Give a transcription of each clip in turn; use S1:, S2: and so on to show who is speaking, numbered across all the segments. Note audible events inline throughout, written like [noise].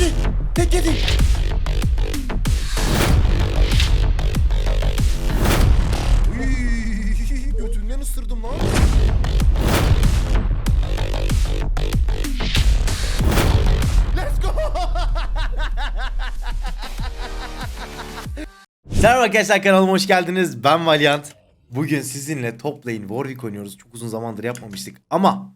S1: yedi. Tek yedi. Uy, Götünden ısırdım lan. Let's go. Selam arkadaşlar kanalıma hoş geldiniz. Ben Valiant. Bugün sizinle top lane Warwick oynuyoruz. Çok uzun zamandır yapmamıştık ama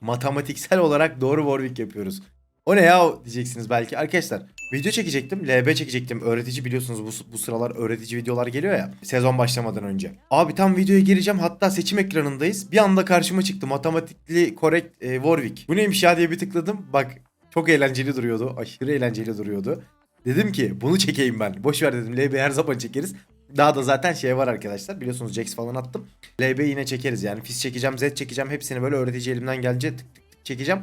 S1: matematiksel olarak doğru Warwick yapıyoruz. O ne ya diyeceksiniz belki. Arkadaşlar video çekecektim. LB çekecektim. Öğretici biliyorsunuz bu, bu sıralar öğretici videolar geliyor ya. Sezon başlamadan önce. Abi tam videoya gireceğim. Hatta seçim ekranındayız. Bir anda karşıma çıktı. Matematikli correct e, Warwick. Bu neymiş ya diye bir tıkladım. Bak çok eğlenceli duruyordu. Aşırı eğlenceli duruyordu. Dedim ki bunu çekeyim ben. Boş ver dedim. LB her zaman çekeriz. Daha da zaten şey var arkadaşlar. Biliyorsunuz Jax falan attım. LB yine çekeriz yani. Fizz çekeceğim, Z çekeceğim. Hepsini böyle öğretici elimden gelince tık tık tık çekeceğim.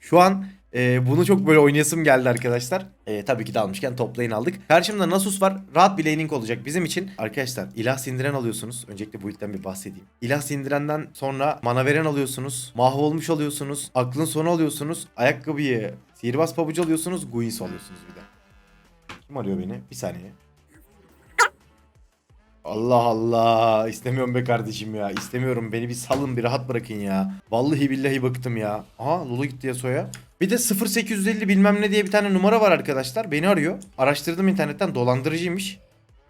S1: Şu an e, bunu çok böyle oynayasım geldi arkadaşlar. E, tabii ki de almışken top lane aldık. Karşımda Nasus var. Rahat bir laning olacak bizim için. Arkadaşlar ilah sindiren alıyorsunuz. Öncelikle bu ilkten bir bahsedeyim. İlah sindirenden sonra mana veren alıyorsunuz. Mahvolmuş alıyorsunuz. Aklın sonu alıyorsunuz. Ayakkabıyı sihirbaz pabucu alıyorsunuz. Guinness alıyorsunuz bir de. Kim arıyor beni? Bir saniye. Allah Allah. İstemiyorum be kardeşim ya. İstemiyorum. Beni bir salın bir rahat bırakın ya. Vallahi billahi bıktım ya. Aha Lulu gitti Yasuo'ya. Bir de 0850 bilmem ne diye bir tane numara var arkadaşlar. Beni arıyor. Araştırdım internetten. Dolandırıcıymış.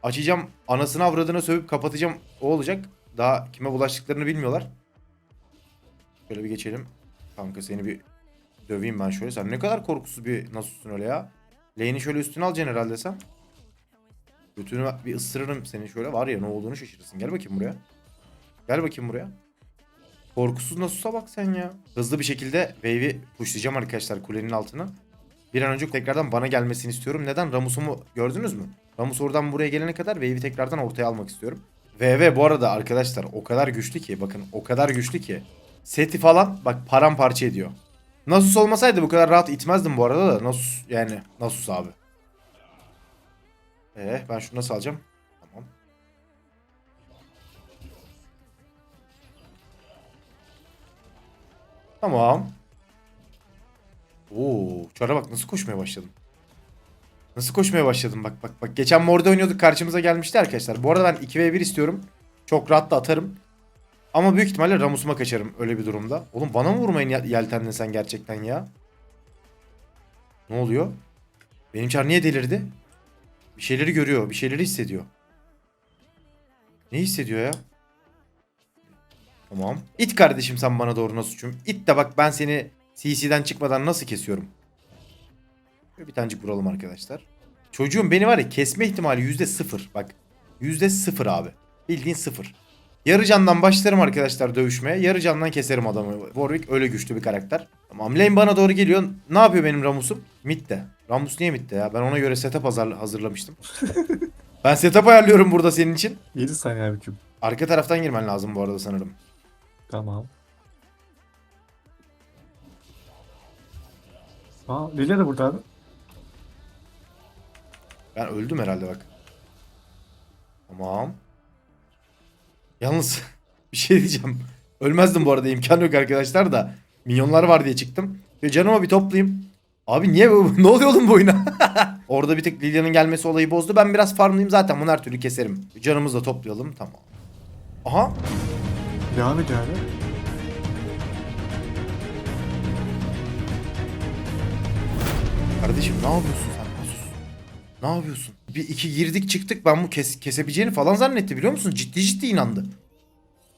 S1: Açacağım. Anasını avradına sövüp kapatacağım. O olacak. Daha kime bulaştıklarını bilmiyorlar. Şöyle bir geçelim. Kanka seni bir döveyim ben şöyle. Sen ne kadar korkusuz bir nasılsın öyle ya. Lane'i şöyle üstüne alacaksın herhalde sen. Götünü bir ısırırım seni şöyle var ya ne olduğunu şaşırırsın. Gel bakayım buraya. Gel bakayım buraya. Korkusuz Nasus'a bak sen ya. Hızlı bir şekilde wave'i pushlayacağım arkadaşlar kulenin altına. Bir an önce tekrardan bana gelmesini istiyorum. Neden? Ramus'umu gördünüz mü? Ramus oradan buraya gelene kadar wave'i tekrardan ortaya almak istiyorum. VV bu arada arkadaşlar o kadar güçlü ki bakın o kadar güçlü ki. Seti falan bak paramparça ediyor. Nasus olmasaydı bu kadar rahat itmezdim bu arada da. Nasus yani Nasus abi. Ee, ben şunu nasıl alacağım? Tamam. Tamam. Oo, çara bak nasıl koşmaya başladım. Nasıl koşmaya başladım bak bak bak. Geçen morda oynuyorduk karşımıza gelmişti arkadaşlar. Bu arada ben 2v1 istiyorum. Çok rahat da atarım. Ama büyük ihtimalle Ramus'uma kaçarım öyle bir durumda. Oğlum bana mı vurmayın yel- yeltenle sen gerçekten ya? Ne oluyor? Benim çar niye delirdi? Bir şeyleri görüyor, bir şeyleri hissediyor. Ne hissediyor ya? Tamam. İt kardeşim sen bana doğru Nasuç'um. İt de bak ben seni CC'den çıkmadan nasıl kesiyorum. Bir tanecik vuralım arkadaşlar. Çocuğum beni var ya kesme ihtimali yüzde sıfır. Bak yüzde sıfır abi. Bildiğin sıfır. Yarı candan başlarım arkadaşlar dövüşmeye. Yarı candan keserim adamı. Warwick öyle güçlü bir karakter. Tamam lane bana doğru geliyor. Ne yapıyor benim Ramus'um? Mid'de. Ramus niye mid'de ya? Ben ona göre setup hazır- hazırlamıştım. [laughs] ben setup ayarlıyorum burada senin için.
S2: 7 saniye abi küp.
S1: Arka taraftan girmen lazım bu arada sanırım.
S2: Tamam. Aa Lilia de burada abi.
S1: Ben öldüm herhalde bak. Tamam. Yalnız [laughs] bir şey diyeceğim. Ölmezdim bu arada imkan yok arkadaşlar da. Minyonlar var diye çıktım. Ve canıma bir toplayayım. Abi niye [laughs] ne oluyor oğlum bu oyuna? [laughs] Orada bir tek Lilia'nın gelmesi olayı bozdu. Ben biraz farmlıyım zaten bunu her türlü keserim. Canımızı da toplayalım tamam. Aha
S2: Devam ediyor abi.
S1: Kardeşim ne yapıyorsun sen? Nasus? Ne yapıyorsun? Bir iki girdik çıktık ben bu kes, kesebileceğini falan zannetti biliyor musun? Ciddi ciddi inandı.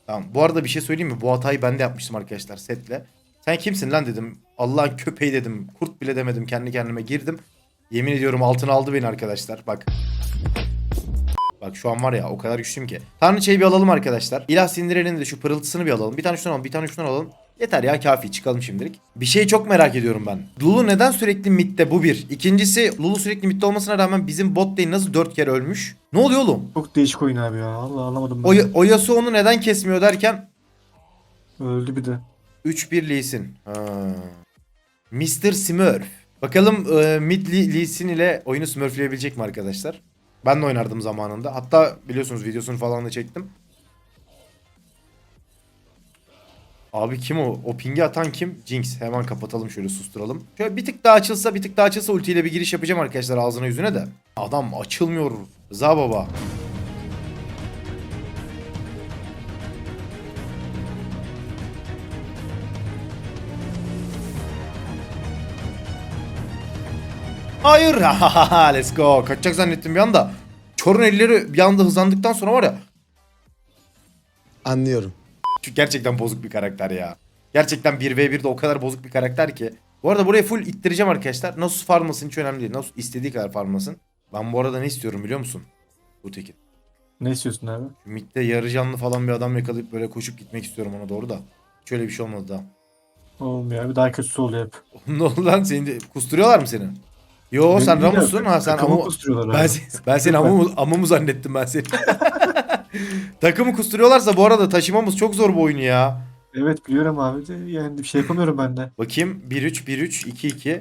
S1: Tamam bu arada bir şey söyleyeyim mi? Bu hatayı ben de yapmıştım arkadaşlar setle. Sen kimsin lan dedim. Allah'ın köpeği dedim. Kurt bile demedim kendi kendime girdim. Yemin ediyorum altına aldı beni arkadaşlar. Bak. Bak şu an var ya o kadar güçlüyüm ki. Tanrıçayı bir alalım arkadaşlar. İlah sindirenin de şu pırıltısını bir alalım. Bir tane şundan alalım, bir tane şundan alalım. Yeter ya kafi çıkalım şimdilik. Bir şeyi çok merak ediyorum ben. Lulu neden sürekli midde bu bir. İkincisi Lulu sürekli midde olmasına rağmen bizim bot lane nasıl dört kere ölmüş? Ne oluyor oğlum?
S2: Çok değişik oyun abi ya. Allah anlamadım ben.
S1: O, o Yasuo onu neden kesmiyor derken
S2: Öldü bir de.
S1: 3-1 Lee Sin. Ha. Mr. Smurf. Bakalım e, mid Lee, Lee Sin ile oyunu smurfleyebilecek mi arkadaşlar? Ben de oynardım zamanında. Hatta biliyorsunuz videosunu falan da çektim. Abi kim o? O pingi atan kim? Jinx. Hemen kapatalım şöyle susturalım. Şöyle bir tık daha açılsa bir tık daha açılsa ultiyle bir giriş yapacağım arkadaşlar ağzına yüzüne de. Adam açılmıyor. Rıza baba. Hayır. [laughs] Let's go. Kaçacak zannettim bir anda. Çor'un elleri bir anda hızlandıktan sonra var ya.
S3: Anlıyorum.
S1: Çünkü gerçekten bozuk bir karakter ya. Gerçekten 1v1'de o kadar bozuk bir karakter ki. Bu arada buraya full ittireceğim arkadaşlar. Nasus farmasın hiç önemli değil. Nasus istediği kadar farmasın. Ben bu arada ne istiyorum biliyor musun? Bu tekin.
S2: Ne istiyorsun abi?
S1: Midde yarı canlı falan bir adam yakalayıp böyle koşup gitmek istiyorum ona doğru da. Şöyle bir şey olmadı daha.
S2: Olmuyor abi daha kötüsü oluyor hep. [laughs]
S1: ne oldu lan? Seni de kusturuyorlar mı seni? Yo
S2: Beni
S1: sen Ramus'sun ha sen Amu... Ben, ben seni [laughs] amumu, amumu zannettim ben seni. [laughs] Takımı kusturuyorlarsa bu arada taşımamız çok zor bu oyunu ya.
S2: Evet biliyorum abi de yani bir şey yapamıyorum ben de.
S1: Bakayım 1-3 1-3 2-2.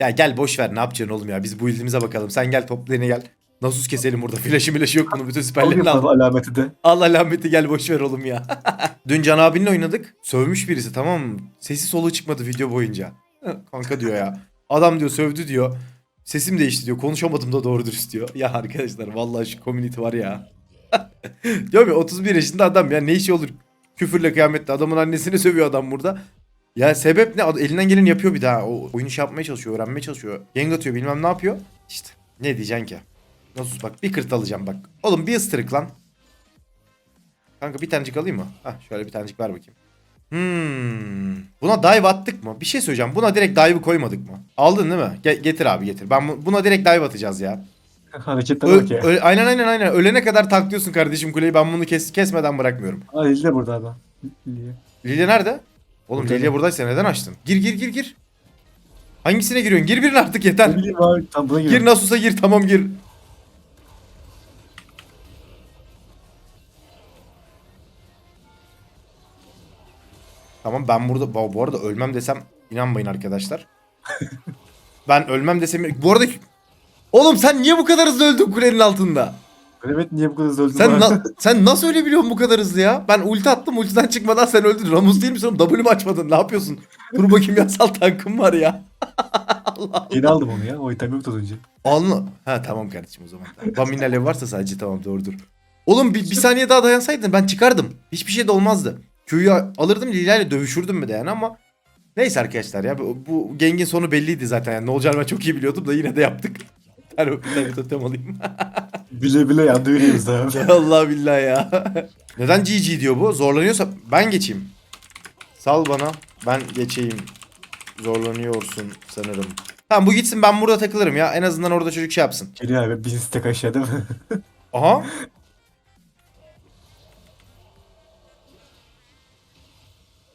S1: Ya gel boş ver ne yapacaksın oğlum ya biz bu ildimize bakalım. Sen gel top lane'e gel. Nasus keselim burada. Flash'ı milaşı yok bunun bütün siperlerini al.
S2: alameti de.
S1: Al alameti gel boş ver oğlum ya. [laughs] Dün Can abinle oynadık. Sövmüş birisi tamam mı? Sesi soluğu çıkmadı video boyunca. Kanka diyor ya. Adam diyor sövdü diyor. Sesim değişti diyor. Konuşamadım da doğru dürüst diyor. Ya arkadaşlar vallahi şu community var ya. Diyorum ya 31 yaşında adam ya ne işi olur küfürle kıyametle adamın annesini sövüyor adam burada. Ya sebep ne? Elinden geleni yapıyor bir daha. O oyunu şey yapmaya çalışıyor, öğrenmeye çalışıyor. Gang atıyor bilmem ne yapıyor. İşte ne diyeceksin ki? Nasıl bak bir kırt alacağım bak. Oğlum bir ıstırık lan. Kanka bir tanecik alayım mı? Hah şöyle bir tanecik ver bakayım. Hmm. Buna dive attık mı? Bir şey söyleyeceğim. Buna direkt dive'ı koymadık mı? Aldın değil mi? Ge- getir abi getir. Ben bu- buna direkt dive atacağız ya. [laughs]
S2: Hareketlere
S1: Ö-
S2: bak ya.
S1: ö- aynen aynen aynen. Ölene kadar taklıyorsun kardeşim kuleyi. Ben bunu kes kesmeden bırakmıyorum.
S2: Aa Lili de burada abi. Lili.
S1: Lilya nerede? Oğlum
S2: Burada.
S1: Lilya buradaysa neden açtın? Gir gir gir gir. Hangisine giriyorsun? Gir birini artık yeter.
S2: Ne bileyim abi tam buna
S1: Gir
S2: giriyorum.
S1: Nasus'a gir tamam gir. Tamam ben burada bu bu arada ölmem desem inanmayın arkadaşlar. [laughs] ben ölmem desem bu arada Oğlum sen niye bu kadar hızlı öldün kulenin altında?
S2: Evet niye bu kadar hızlı öldün
S1: Sen na- [laughs] sen nasıl ölebiliyorsun bu kadar hızlı ya? Ben ulti attım ultiden çıkmadan sen öldün. Ramus değil misin oğlum? W açmadın? Ne yapıyorsun? Dur bakayım yasal tankım var ya. Allah [laughs]
S2: Yeni aldım onu ya. O item yoktu az önce.
S1: Anla. Ha tamam kardeşim o zaman. Bamin alev varsa sadece tamam doğrudur. Oğlum bir, bir saniye daha dayansaydın ben çıkardım. Hiçbir şey de olmazdı. Q'yu alırdım Lila ile dövüşürdüm bir de yani ama neyse arkadaşlar ya bu, bu gengin sonu belliydi zaten yani ne olacağını ben çok iyi biliyordum da yine de yaptık. Ben bir tane totem alayım.
S2: Bile bile yandı yüreğimiz abi.
S1: Allah billahi ya. Neden GG diyor bu? Zorlanıyorsa ben geçeyim. Sal bana ben geçeyim. Zorlanıyorsun sanırım. Tamam bu gitsin ben burada takılırım ya. En azından orada çocuk şey yapsın.
S2: Geliyor abi. Bin stek aşağı değil mi? [laughs]
S1: Aha.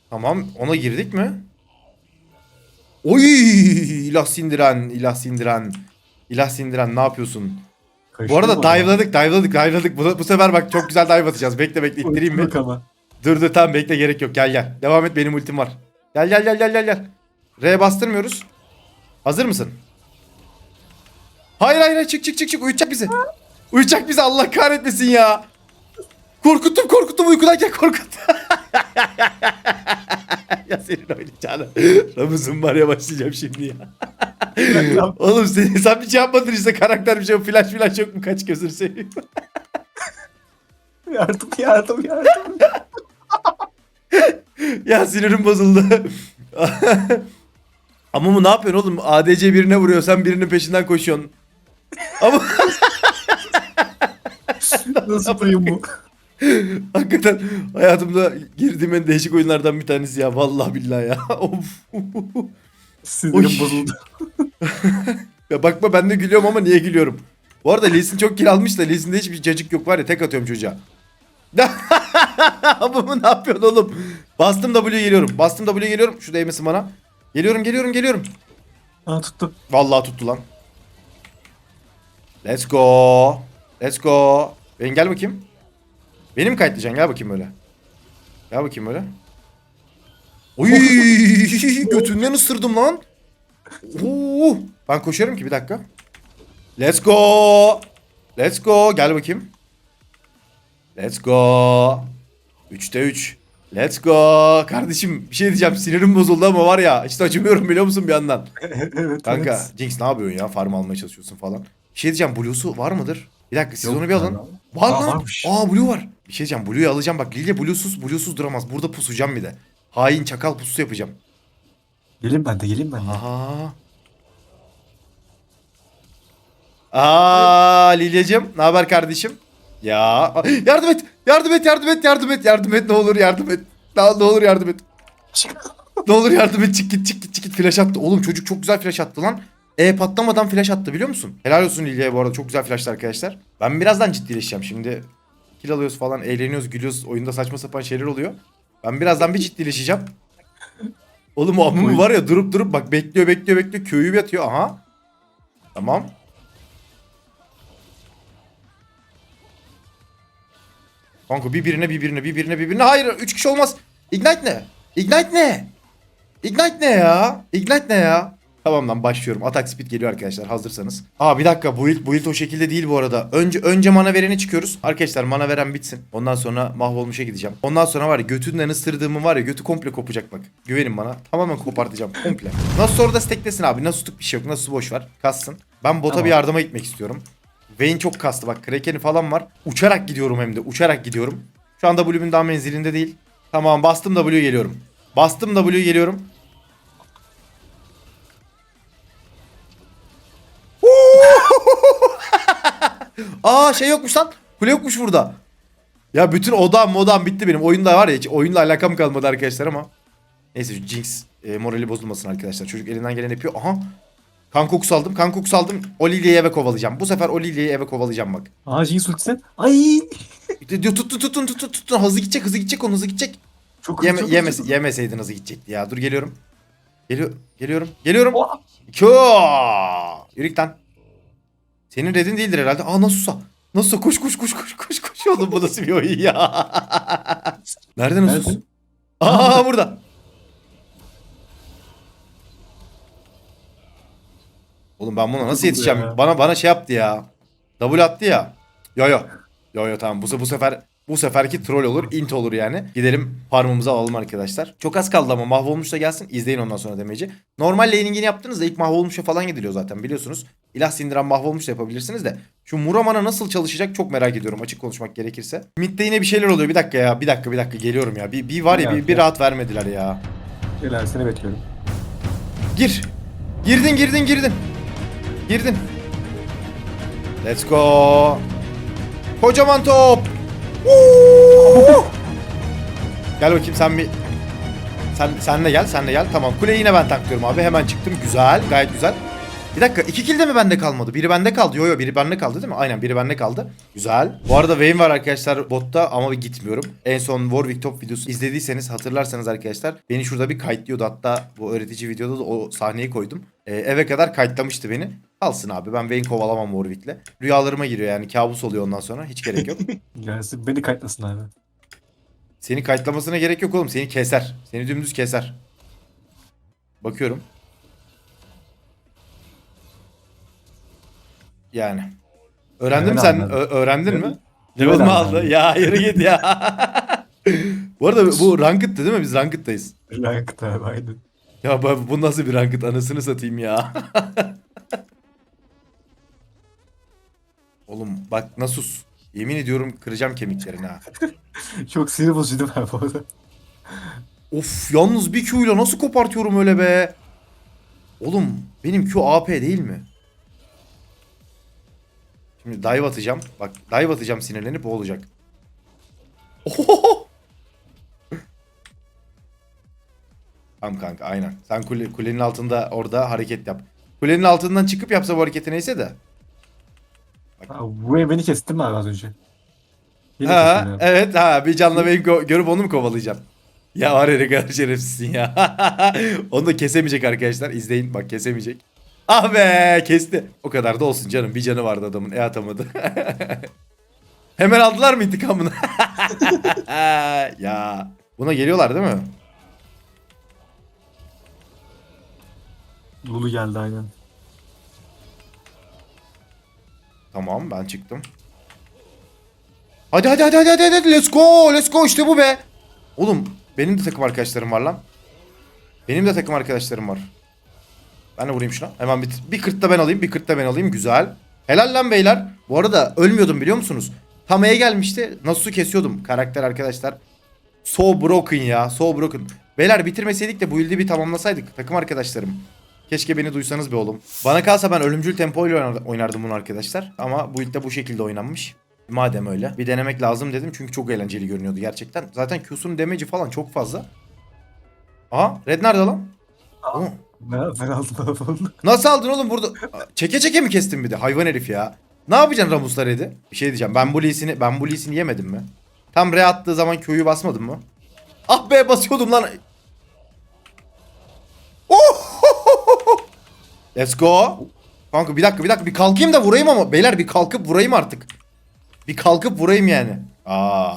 S1: Tamam ona girdik mi? Oy ilah sindiren ilah sindiren ilah sindiren ne yapıyorsun? Bu arada dive'ladık dive'ladık dive'ladık bu, bu sefer bak çok güzel dive atacağız bekle bekle ittireyim mi?
S2: Ama.
S1: Dur dur tamam bekle gerek yok gel gel devam et benim ultim var. Gel gel gel gel gel gel. R'ye bastırmıyoruz. Hazır mısın? Hayır hayır, çık çık çık çık uyutacak bizi. Uyutacak bizi Allah kahretmesin ya. Korkuttum korkuttum uykudayken korkut. [laughs] ya senin oynayacağını. Ramuz'un var ya başlayacağım şimdi ya. [laughs] Oğlum sen, sen bir şey yapmadın işte karakter bir şey yok. Flash flash yok mu kaç gözünü seveyim. [laughs]
S2: yardım yardım yardım.
S1: ya sinirim bozuldu. Ama bu ne yapıyorsun oğlum? ADC birine vuruyor sen birinin peşinden koşuyorsun. Ama
S2: Nasıl duyum bu? [laughs]
S1: hakikaten hayatımda girdiğim en değişik oyunlardan bir tanesi ya. Vallahi billahi ya. [laughs] of.
S2: Sinirim bozuldu. [laughs]
S1: ya bakma ben de gülüyorum ama niye gülüyorum? Bu arada Lee Sin çok kill almış da Lee Sin'de hiçbir cacık yok var ya tek atıyorum çocuğa. Bu ne yapıyorsun oğlum? Bastım W geliyorum. Bastım W geliyorum. Şu değmesin bana. Geliyorum geliyorum geliyorum.
S2: Aa tuttu.
S1: Vallahi tuttu lan. Let's go. Let's go. Ben gel bakayım. Benim kayıtlayacaksın gel bakayım öyle. Gel bakayım öyle. Oy [laughs] götünden ısırdım lan. Oo, ben koşarım ki bir dakika. Let's go. Let's go. Gel bakayım. Let's go. 3'te 3. Let's go. Kardeşim bir şey diyeceğim. Sinirim bozuldu ama var ya. De acımıyorum biliyor musun bir yandan. [laughs]
S2: evet.
S1: Kanka
S2: evet.
S1: Jinx ne yapıyorsun ya? Farm almaya çalışıyorsun falan. Bir şey diyeceğim. Blue'su var mıdır? Bir dakika siz
S2: Yok
S1: onu bir alın. Var
S2: Aa,
S1: lan.
S2: varmış.
S1: Aa Blue var. Bir şey diyeceğim. Blue'yu alacağım. Bak Lilya Blue'suz Blue'suz duramaz. Burada pusacağım bir de. Hain çakal pusu yapacağım.
S2: Gelin ben de gelin ben de.
S1: Aha. Aa Lilyacığım ne haber kardeşim? Ya yardım et. Yardım et, yardım et, yardım et, yardım et. Ne olur yardım et. Ne, ne olur yardım et. Ne olur yardım et. Çık git, çık git, çık git. Flash attı. Oğlum çocuk çok güzel flash attı lan. E patlamadan flash attı biliyor musun? Helal olsun Lilya'ya bu arada. Çok güzel flashlar arkadaşlar. Ben birazdan ciddileşeceğim. Şimdi kill alıyoruz falan, eğleniyoruz, gülüyoruz. Oyunda saçma sapan şeyler oluyor. Ben birazdan bir ciddileşeceğim. Oğlum o Amumu var ya durup durup bak bekliyor bekliyor bekliyor köyü yatıyor aha. Tamam. Kanka birbirine birbirine birbirine birbirine hayır 3 kişi olmaz. Ignite ne? Ignite ne? Ignite ne ya? Ignite ne ya? Tamam lan başlıyorum. Atak speed geliyor arkadaşlar hazırsanız. Aa bir dakika bu build, build o şekilde değil bu arada. Önce önce mana vereni çıkıyoruz. Arkadaşlar mana veren bitsin. Ondan sonra mahvolmuşa gideceğim. Ondan sonra var ya götünden ısırdığımı var ya götü komple kopacak bak. Güvenin bana. Tamamen kopartacağım komple. Nasıl orada steklesin abi. Nasıl tutuk bir şey yok. Nasıl boş ver. Kassın. Ben bota
S2: Tamam.
S1: bir yardıma gitmek istiyorum. Vayne çok kastı bak. Kraken'i falan var. Uçarak gidiyorum hem de. Uçarak gidiyorum. Şu anda W'mun daha menzilinde değil. Tamam bastım W geliyorum. Bastım W geliyorum. Aa şey yokmuş lan. Kule yokmuş burada. Ya bütün odam modam bitti benim. Oyunda var ya hiç oyunla alakam kalmadı arkadaşlar ama. Neyse şu Jinx e, morali bozulmasın arkadaşlar. Çocuk elinden gelen yapıyor. Aha. Kan kokusu aldım. Kan kokusu aldım. Olily'yi eve kovalayacağım. Bu sefer Olily'yi eve kovalayacağım bak.
S2: Aa Jinx ultisi. Ay.
S1: Diyor tutun tutun tutun tutun. Hızlı gidecek hızlı gidecek onu hızlı gidecek.
S2: Çok
S1: Yeme,
S2: çok
S1: yemes,
S2: çok-
S1: yemeseydin hızlı gidecekti ya. Dur geliyorum. Geliyor, geliyorum. Geliyorum.
S2: Oha.
S1: Kyo! Yürü lan. Senin redin değildir herhalde. Aa Nasusa. Nasusa koş koş koş koş koş koş. [laughs] Oğlum bu nasıl bir oyun ya? Nerede Nasus?
S2: Nerede?
S1: Aa burada. Oğlum ben buna nasıl yetişeceğim?
S2: ya.
S1: Bana bana şey yaptı ya. Double attı ya. Yo yo. Yo yo tamam. Bu, bu sefer bu seferki troll olur, int olur yani. Gidelim farmımızı alalım arkadaşlar. Çok az kaldı ama mahvolmuş da gelsin. İzleyin ondan sonra demeci. Normal laningini yaptığınızda ilk mahvolmuşa falan gidiliyor zaten biliyorsunuz. İlah sindiren mahvolmuş da yapabilirsiniz de. Şu Muramana nasıl çalışacak çok merak ediyorum açık konuşmak gerekirse. Mid'de yine bir şeyler oluyor. Bir dakika ya. Bir dakika bir dakika geliyorum ya. Bir, bir var ya bir, bir rahat vermediler ya.
S2: Gel seni bekliyorum.
S1: Gir. Girdin girdin girdin. Girdin. Let's go. Kocaman top. Gel bakayım sen bir sen sen de gel, sen de gel. Tamam. Kuleyi yine ben tanklıyorum abi. Hemen çıktım. Güzel, gayet güzel. Bir dakika, iki kill de mi bende kalmadı? Biri bende kaldı. Yo yo biri bende kaldı değil mi? Aynen biri bende kaldı. Güzel. Bu arada Vayne var arkadaşlar botta ama bir gitmiyorum. En son Warwick top videosu izlediyseniz hatırlarsanız arkadaşlar beni şurada bir kayıtlıyordu. Hatta bu öğretici videoda da o sahneyi koydum. Ee, eve kadar kayıtlamıştı beni. Alsın abi ben Vayne kovalamam Warwick'le. Rüyalarıma giriyor yani kabus oluyor ondan sonra. Hiç gerek yok. [laughs]
S2: Gelsin beni kayıtlasın abi.
S1: Seni kayıtlamasına gerek yok oğlum. Seni keser. Seni dümdüz keser. Bakıyorum. Yani. Öğrendin mi sen? Ö- öğrendin mi?
S2: Level
S1: mi aldı? Ya yürü git ya. [laughs] bu arada bu Ranked'tı değil mi? Biz Ranked'dayız.
S2: Ranked abi aynen.
S1: Ya bu, bu nasıl bir Ranked? Anasını satayım ya. [laughs] Oğlum bak Nasus. Yemin ediyorum kıracağım kemiklerini ha. [laughs]
S2: Çok sinir bozucu değil mi abi bu arada?
S1: Of yalnız bir Q ile nasıl kopartıyorum öyle be? Oğlum benim Q AP değil mi? Şimdi dive atacağım. Bak dive atacağım sinirlenip o olacak. Ohohoho! [laughs] Tamam kanka aynen. Sen kule, kulenin altında orada hareket yap. Kulenin altından çıkıp yapsa bu hareketi neyse de.
S2: Abi, bu ev beni kestin mi abi az önce? Yine
S1: Ha, evet ha bir canla beni go- görüp onu mu kovalayacağım? Ya var ya ne kadar şerefsizsin ya. [laughs] onu da kesemeyecek arkadaşlar. İzleyin bak kesemeyecek. Ah be kesti. O kadar da olsun canım. Bir canı vardı adamın. E atamadı. [laughs] Hemen aldılar mı intikamını? [laughs] ya. Buna geliyorlar değil mi?
S2: Lulu geldi aynen.
S1: Tamam ben çıktım. Hadi hadi hadi hadi hadi hadi let's go let's go işte bu be. Oğlum Benim de takım arkadaşlarım var lan. Benim de takım arkadaşlarım var. Ben de vurayım şuna. Hemen bir, bir kırt da ben alayım. Bir kırt da ben alayım. Güzel. Helal lan beyler. Bu arada ölmüyordum biliyor musunuz? Tam E'ye gelmişti. Nasıl kesiyordum karakter arkadaşlar. So broken ya. So broken. Beyler bitirmeseydik de bu ildi bir tamamlasaydık. Takım arkadaşlarım. Keşke beni duysanız be oğlum. Bana kalsa ben ölümcül tempo ile oynar- oynardım bunu arkadaşlar. Ama bu ilde bu şekilde oynanmış. Madem öyle. Bir denemek lazım dedim çünkü çok eğlenceli görünüyordu gerçekten. Zaten Q'sunun damage'i falan çok fazla. Aha Red nerede lan? Oğlum,
S2: Ne ben aldım falan.
S1: Nasıl aldın oğlum burada? Çeke çeke mi kestin bir de? Hayvan herif ya. Ne yapacaksın Ramus'la Red'i? Bir şey diyeceğim. Ben bu Lee'sini, ben bu Lee'sini yemedim mi? Tam re attığı zaman Q'yu basmadım mı? Ah be basıyordum lan. Oh! [laughs] Let's go. Kanka bir dakika bir dakika bir kalkayım da vurayım ama beyler bir kalkıp vurayım artık. Bir kalkıp vurayım yani. Aa.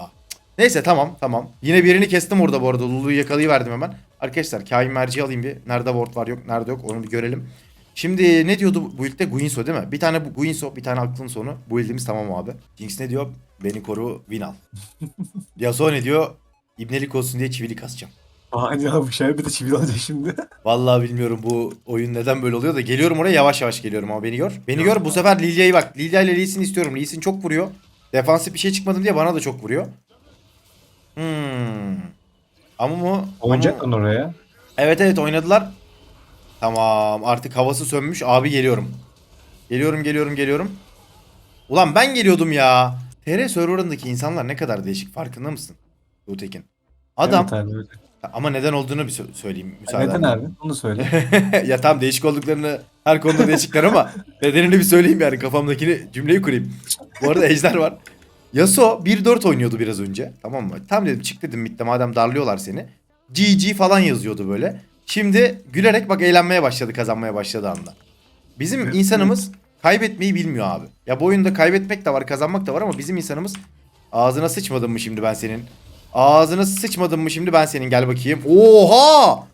S1: Neyse tamam tamam. Yine birini kestim orada bu arada. Lulu'yu yakalayıverdim hemen. Arkadaşlar kain merci alayım bir. Nerede ward var yok nerede yok onu bir görelim. Şimdi ne diyordu bu build'de? Guinso değil mi? Bir tane bu Guinso, bir tane aklın sonu. Bu build'imiz tamam abi. Jinx ne diyor? Beni koru, win al. [laughs] Yasuo ne diyor? İbnelik olsun diye çivilik asacağım.
S2: Aynı abi şey bir de çivil alacak şimdi.
S1: Vallahi bilmiyorum bu oyun neden böyle oluyor da geliyorum oraya yavaş yavaş geliyorum ama beni gör. Beni gör bu sefer Lilia'yı bak. Lilia ile Lee Sin istiyorum. Lee Sin çok vuruyor. Defansif bir şey çıkmadım diye bana da çok vuruyor. Hmm. Ama mı?
S2: Oynayacak mı oraya?
S1: Evet evet oynadılar. Tamam artık havası sönmüş. Abi geliyorum. Geliyorum geliyorum geliyorum. Ulan ben geliyordum ya. TR serverındaki insanlar ne kadar değişik farkında mısın? Utekin. Adam
S2: Evet abi, öyle.
S1: ama neden olduğunu bir sö- söyleyeyim müsaade.
S2: Neden abi? Onu söyle. [laughs]
S1: ya tamam değişik olduklarını her konuda değişikler ama [laughs] nedenini bir söyleyeyim yani kafamdakini cümleyi kurayım. Bu arada Ejder var. Yasuo 1-4 oynuyordu biraz önce. Tamam mı? Tam dedim çık dedim midde madem darlıyorlar seni. GG falan yazıyordu böyle. Şimdi gülerek bak eğlenmeye başladı kazanmaya başladı anda. Bizim insanımız kaybetmeyi bilmiyor abi. Ya bu oyunda kaybetmek de var kazanmak da var ama bizim insanımız ağzına sıçmadın mı şimdi ben senin? Ağzına sıçmadın mı şimdi ben senin gel bakayım. Oha!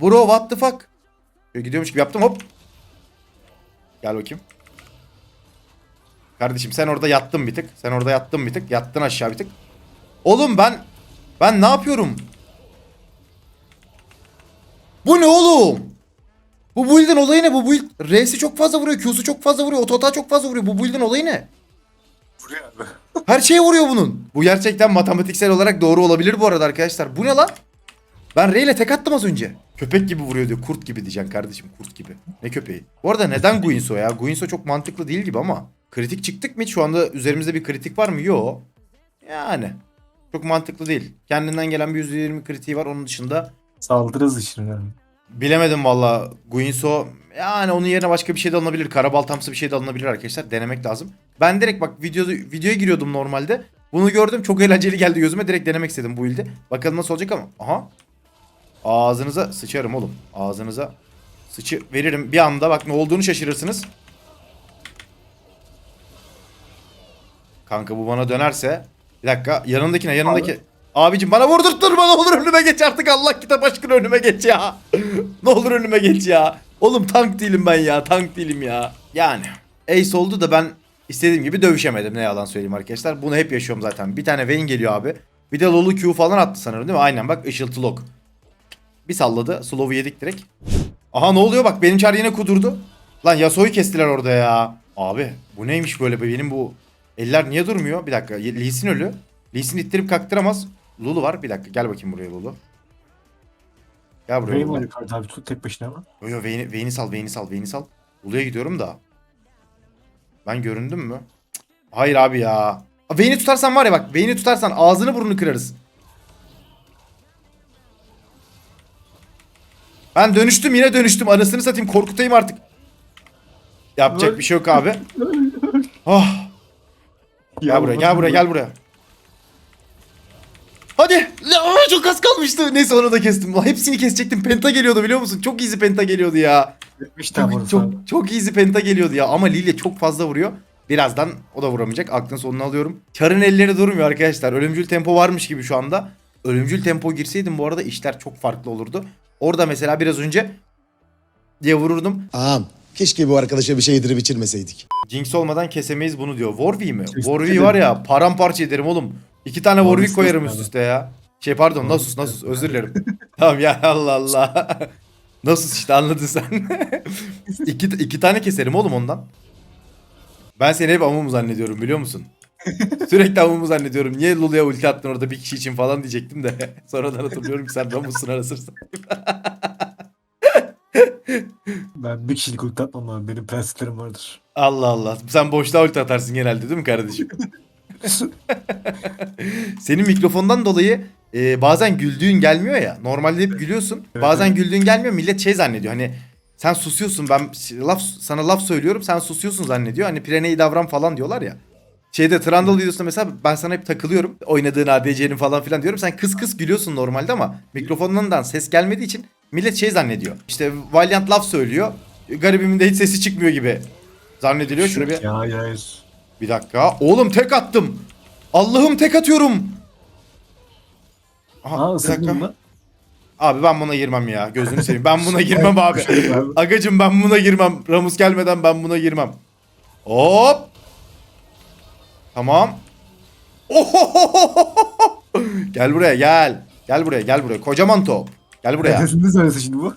S1: Bro what the fuck? Şöyle gidiyormuş gibi yaptım hop. Gel bakayım. Kardeşim sen orada yattın bir tık. Sen orada yattın bir tık. Yattın aşağı bir tık. Oğlum ben ben ne yapıyorum? Bu ne oğlum? Bu build'in olayı ne? Bu build R'si çok fazla vuruyor. Q'su çok fazla vuruyor. Otota çok fazla vuruyor. Bu build'in olayı ne?
S2: Abi. [laughs]
S1: Her şeye vuruyor bunun. Bu gerçekten matematiksel olarak doğru olabilir bu arada arkadaşlar. Bu ne lan? Ben R ile tek attım az önce. Köpek gibi vuruyor diyor. Kurt gibi diyeceksin kardeşim. Kurt gibi. Ne köpeği? Bu arada neden Guinso ya? Guinso çok mantıklı değil gibi ama. Kritik çıktık mı? Şu anda üzerimizde bir kritik var mı? Yok. Yani. Çok mantıklı değil. Kendinden gelen bir %20 kritiği var. Onun dışında
S2: Saldırırız işini
S1: bilemedim valla. Guinso yani onun yerine başka bir şey de alınabilir. Karabaltamsı bir şey de alınabilir arkadaşlar. Denemek lazım. Ben direkt bak videoda, videoya giriyordum normalde. Bunu gördüm. Çok eğlenceli geldi gözüme. Direkt denemek istedim bu ilde. Bakalım nasıl olacak ama. Aha. Ağzınıza sıçarım oğlum. Ağzınıza sıçı veririm. Bir anda bak ne olduğunu şaşırırsınız. Kanka bu bana dönerse. Bir dakika yanındakine yanındaki. Abicim bana vurdurtturma ne olur önüme geç artık Allah kitap aşkına önüme geç ya. [laughs] ne olur önüme geç ya. Oğlum tank değilim ben ya tank değilim ya. Yani Ace oldu da ben istediğim gibi dövüşemedim ne yalan söyleyeyim arkadaşlar. Bunu hep yaşıyorum zaten. Bir tane Vayne geliyor abi. Bir de Lulu Q falan attı sanırım değil mi? Aynen bak ışıltı lock. Bir salladı. Slow'u yedik direkt. Aha ne oluyor bak benim çar yine kudurdu. Lan Yasuo'yu kestiler orada ya. Abi bu neymiş böyle be benim bu eller niye durmuyor? Bir dakika Lee Sin ölü. Lee Sin ittirip kaktıramaz. Lulu var bir dakika gel bakayım buraya Lulu. Gel buraya Lulu.
S2: mı yukarıda abi tut tek başına ama.
S1: Yo yo Vayne'i Vayne'i sal Vayne'i sal Vayne'i sal. Lulu'ya gidiyorum da. Ben göründüm mü? Cık, Hayır abi ya. Vayne'i tutarsan var ya bak Vayne'i tutarsan ağzını burnunu kırarız. Ben dönüştüm yine dönüştüm. Anasını satayım korkutayım artık. Yapacak bir şey yok abi. [laughs] Oh. Gel buraya gel buraya gel buraya. Hadi. Aa, çok az kalmıştı. Neyse onu da kestim. Hepsini kesecektim. Penta geliyordu biliyor musun? Çok easy penta geliyordu ya.
S2: İşte.
S1: Çok, çok, çok easy penta geliyordu ya. Ama Lille çok fazla vuruyor. Birazdan o da vuramayacak. Aklın sonunu alıyorum. Çar'ın elleri durmuyor arkadaşlar. Ölümcül tempo varmış gibi şu anda. Ölümcül tempo girseydim bu arada işler çok farklı olurdu. Orada mesela biraz önce diye vururdum.
S3: Ağam keşke bu arkadaşa bir şey yedirip içirmeseydik.
S1: Jinx olmadan kesemeyiz bunu diyor. Warwi mi?
S2: Kesinlikle
S1: Warwi var ya paramparça ederim oğlum. İki tane Warwick koyarım üst üste ya. Şey pardon Nasus Nasus özür dilerim. [laughs] tamam ya Allah Allah. [laughs] Nasus işte anladın sen. [laughs] iki, iki tane keserim oğlum ondan. Ben seni hep amumu zannediyorum biliyor musun? Sürekli amumu zannediyorum. Niye Lulu'ya ulti attın orada bir kişi için falan diyecektim de. Sonradan hatırlıyorum ki sen Ramus'un arasırsın. [laughs]
S2: Ben bir kişilik ulti atmam abi. Benim prensiplerim vardır.
S1: Allah Allah. Sen boşluğa ulti atarsın genelde değil mi kardeşim? [laughs] Senin mikrofondan dolayı e, bazen güldüğün gelmiyor ya. Normalde hep gülüyorsun.
S2: Evet,
S1: Bazen
S2: evet.
S1: güldüğün gelmiyor. Millet şey zannediyor. Hani sen susuyorsun. Ben laf sana laf söylüyorum. Sen susuyorsun zannediyor. Hani Pireneyi davran falan diyorlar ya. Şeyde Trundle videosunda mesela ben sana hep takılıyorum. Oynadığın ADC'nin falan filan diyorum. Sen kıs kıs gülüyorsun normalde ama mikrofonundan ses gelmediği için millet şey zannediyor. İşte Valiant laf söylüyor. Garibimin de hiç sesi çıkmıyor gibi zannediliyor. Şunu bir
S2: Ya
S1: bir dakika. Oğlum tek attım. Allah'ım tek atıyorum. Aha,
S2: Aa
S1: bir dakika.
S2: mı?
S1: Abi ben buna girmem ya. Gözünü seveyim. Ben buna [laughs] girmem abi. Agacım ben buna girmem. Ramus gelmeden ben buna girmem. Hop. Tamam. Ohohohoho! Gel buraya gel. Gel buraya gel buraya. Kocaman top. Gel buraya.
S2: Ne söylesin şimdi bu?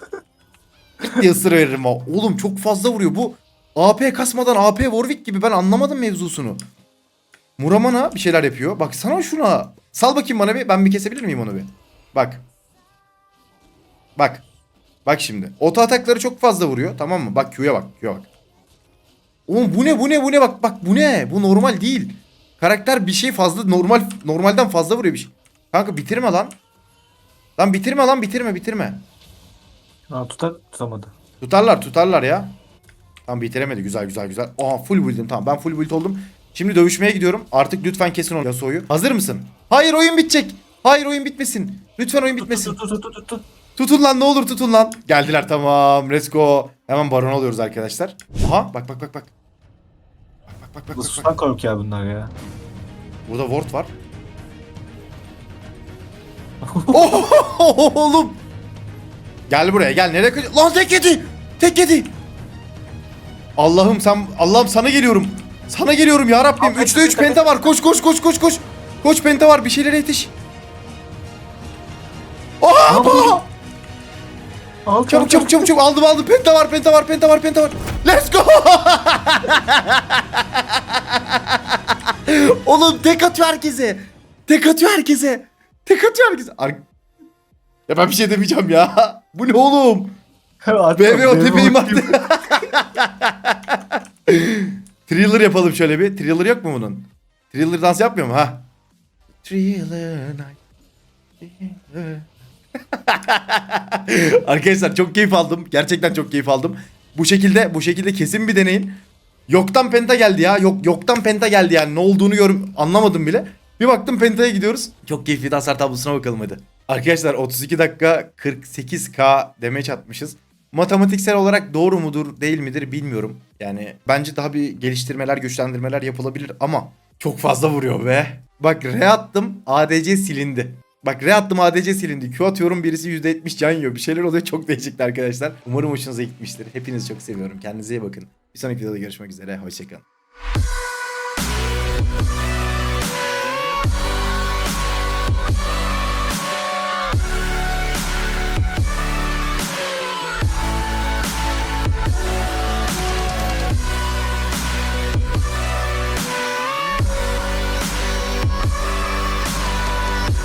S1: diye ısır veririm o. Oğlum çok fazla vuruyor. Bu AP kasmadan AP Warwick gibi ben anlamadım mevzusunu. Muramana bir şeyler yapıyor. Bak sana şuna. Sal bakayım bana bir. Ben bir kesebilir miyim onu bir? Bak. Bak. Bak şimdi. Oto atakları çok fazla vuruyor. Tamam mı? Bak Q'ya bak. Q'ya bak. Oğlum bu ne bu ne bu ne bak bak bu ne? Bu normal değil. Karakter bir şey fazla normal normalden fazla vuruyor bir şey. Kanka bitirme lan. Lan bitirme lan bitirme bitirme.
S2: Ha tutar tutamadı.
S1: Tutarlar tutarlar ya. Tamam bitiremedi güzel güzel güzel. Aa full build'im tamam ben full build oldum. Şimdi dövüşmeye gidiyorum. Artık lütfen kesin o Yasuo'yu. Hazır mısın? Hayır oyun bitecek. Hayır oyun bitmesin. Lütfen oyun bitmesin.
S2: Tut tut tut tut tut.
S1: Tutun lan ne olur tutun lan. Geldiler tamam let's go. Hemen baron alıyoruz arkadaşlar. Aha bak bak bak bak. Bak bak bak bak.
S2: Sustan korkuyor bunlar ya.
S1: Burada ward var. Oh, [laughs] oğlum. Gel buraya gel. Nereye kaçıyorsun? Lan tek yedi. Tek yedi. Allah'ım sen Allah'ım sana geliyorum. Sana geliyorum ya Rabbim.
S2: Abi,
S1: 3'te 3
S2: penta,
S1: var. Koş koş koş koş koş. Koş penta var. Bir şeylere yetiş.
S2: Al, al,
S1: Çabuk çabuk çabuk çabuk aldım aldım penta var penta var penta var penta var. Let's go. [laughs] Oğlum tek atıyor herkese. Tek atıyor herkese. Tek atıyor herkese. Ar- ya ben bir şey demeyeceğim ya. [laughs] Bu ne oğlum? [laughs] BB o tepeyi mi attı? [laughs] Thriller yapalım şöyle bir. Thriller yok mu bunun? Thriller dans yapmıyor mu ha? Thriller night. Thriller. Arkadaşlar çok keyif aldım. Gerçekten çok keyif aldım. Bu şekilde bu şekilde kesin bir deneyin. Yoktan penta geldi ya. Yok yoktan penta geldi yani. Ne olduğunu yorum anlamadım bile. Bir baktım pentaya gidiyoruz. Çok keyifli hasar tablosuna bakalım hadi. Arkadaşlar 32 dakika 48k damage atmışız. Matematiksel olarak doğru mudur değil midir bilmiyorum. Yani bence daha bir geliştirmeler güçlendirmeler yapılabilir ama çok fazla vuruyor be. Bak re attım ADC silindi. Bak re attım ADC silindi. Q atıyorum birisi %70 can yiyor. Bir şeyler oluyor çok değişikti arkadaşlar. Umarım hoşunuza gitmiştir. Hepinizi çok seviyorum. Kendinize iyi bakın. Bir sonraki videoda görüşmek üzere. Hoşçakalın.